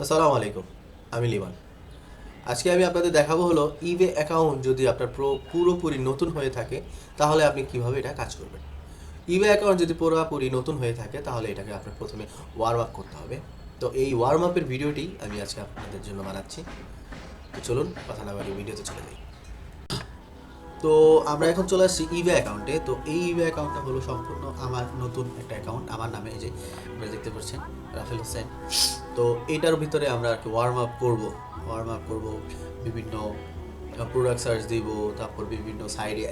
আসসালামু আলাইকুম, আমি লিমান। আজকে আমি আপনাদের দেখাবো হলো ইবে অ্যাকাউন্ট যদি আপনার পুরো- পুরোপুরি নতুন হয়ে থাকে, তাহলে আপনি কীভাবে এটা কাজ করবেন। ইবে অ্যাকাউন্ট যদি পুরোপুরি নতুন হয়ে থাকে, তাহলে এটাকে আপনার প্রথমে ওয়ার্ম আপ করতে হবে। তো এই ওয়ার্ম আপের ভিডিওটি আমি আজকে আপনাদের জন্য বানাচ্ছি। তো চলুন, কথা না বাড়ি ভিডিওতে চলে যাই। তো আমরা এখন চলে আসছি ইবে অ্যাকাউন্টে তো এই ইবে অ্যাকাউন্টটা হলো সম্পূর্ণ আমার নতুন একটা অ্যাকাউন্ট আমার নামে এই যে, আপনারা দেখতে পাচ্ছেন, রাফেল হোসেন। তো এইটার ভিতরে আমরা আর কি ওয়ার্ম আপ করব। ওয়ার্ম আপ করব, বিভিন্ন প্রোডাক্ট সার্চ দিব, তারপর বিভিন্ন সাইডে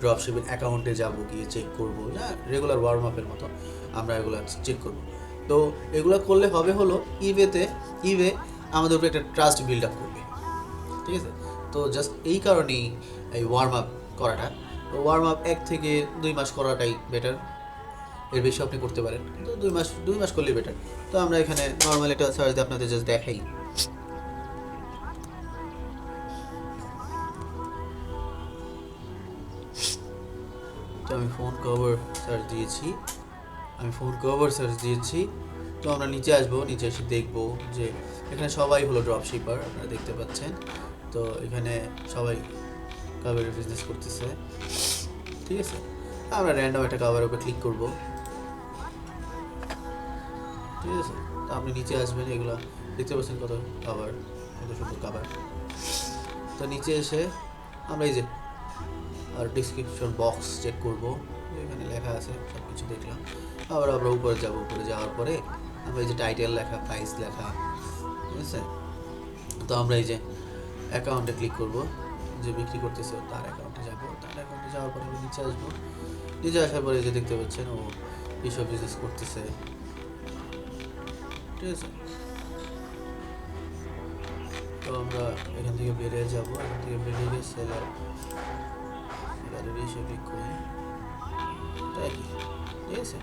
ড্রপ শিপিং অ্যাকাউন্টে যাব, গিয়ে চেক করব। হ্যাঁ রেগুলার ওয়ার্ম আপের মতো আমরা এগুলো চেক করব। তো এগুলো করলে হবে হলো ইবেতে ইবে আমাদের উপরে একটা ট্রাস্ট বিল্ড আপ করবে। ঠিক আছে? তো জাস্ট এই কারণেই এই ওয়ার্ম আপ করাটা। তো ওয়ার্ম আপ এক থেকে দুই মাস করাটাই বেটার এর বেশি আপনি করতে পারেন। তো দুই মাস দুই মাস করলেই বেটার তো আমরা এখানে নর্মাল একটা সার্চ দিয়ে আপনাদের জাস্ট দেখাই। তো আমি ফোন কভার সার্চ দিয়েছি। আমি ফোন কভার সার্চ দিয়েছি। তো আমরা নিচে আসব, নিচে এসে দেখব যে এখানে সবাই হলো ড্রপ শিপার আপনারা দেখতে পাচ্ছেন। তো এখানে সবাই কাভারের বিজনেস করতেছে। ঠিক আছে? আমরা র্যান্ডম একটা কাভারের উপর ক্লিক করব। ঠিক আছে? তো আপনি নিচে আসবেন, এগুলো দেখতে পাচ্ছেন কত কাভার কত সুন্দর কাভার তো নিচে এসে আমরা এই যে, আর ডিসক্রিপশন বক্স চেক করব, এখানে লেখা আছে সব কিছু দেখলাম। আবার আমরা উপরে যাব, উপরে যাওয়ার পরে আমরা এই যে টাইটেল লেখা প্রাইস লেখা, ঠিক আছে? তো আমরা এই যে অ্যাকাউন্টে ক্লিক করব, যে বিক্রি করতেছে তার অ্যাকাউন্টে যাব, তার অ্যাকাউন্টে যাওয়ার পরে নিচে আসব। নিচে আসার পরে যে দেখতে পাচ্ছেন, ও এইসব বিজনেস করতেছে। ঠিক আছে তো আমরা এখান থেকে বেরিয়ে যাব। এখান থেকে বেরিয়ে গিয়ে সেলার গ্যালারি তাই ঠিক আছে?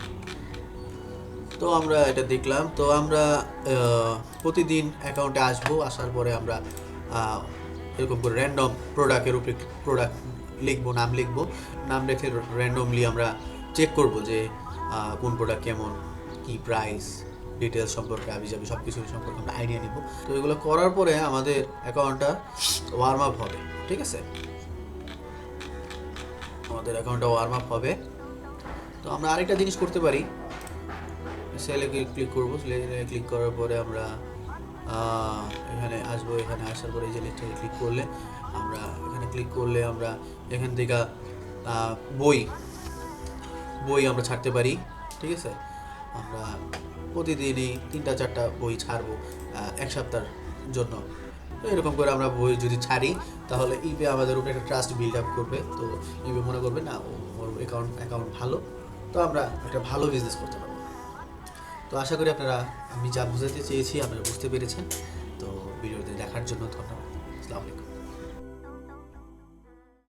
তো আমরা এটা দেখলাম। তো আমরা প্রতিদিন অ্যাকাউন্টে আসব। আসার পরে আমরা এরকম করে র্যান্ডম প্রোডাক্টের উপরে প্রোডাক্ট লিখব, নাম লিখব। নাম লিখে র্যান্ডমলি আমরা চেক করব যে কোন প্রোডাক্ট কেমন, কী প্রাইস ডিটেলস সম্পর্কে আবি যাবি সব কিছু সম্পর্কে আমরা আইডিয়া নিব। তো এগুলো করার পরে আমাদের অ্যাকাউন্টটা ওয়ার্ম আপ হবে, ঠিক আছে? আমাদের অ্যাকাউন্টটা ওয়ার্ম আপ হবে। তো আমরা আরেকটা জিনিস করতে পারি। সেলে ক্লিক করব। সেলে ক্লিক করার পরে আমরা এখানে আসব, এখানে আসার পরে এই লিস্টে ক্লিক করলে আমরা, এখানে ক্লিক করলে আমরা এখান থেকে বই বই আমরা ছাড়তে পারি, ঠিক আছে? আমরা প্রতিদিনই তিনটা, চারটা বই ছাড়বো এক সপ্তাহের জন্য। এরকম করে আমরা বই যদি ছাড়ি, তাহলে ইবে আমাদের উপরে একটা ট্রাস্ট বিল্ড আপ করবে। তো ইবে মনে করবে, না ওর অ্যাকাউন্ট অ্যাকাউন্ট ভালো। তো আমরা একটা ভালো বিজনেস করতে পারব। তো আশা করি আপনারা, আমি যা বুঝাতে চেয়েছি, আপনারা বুঝতে পেরেছেন। তো ভিডিওতে দেখার জন্য ধন্যবাদ। আসসালামু আলাইকুম।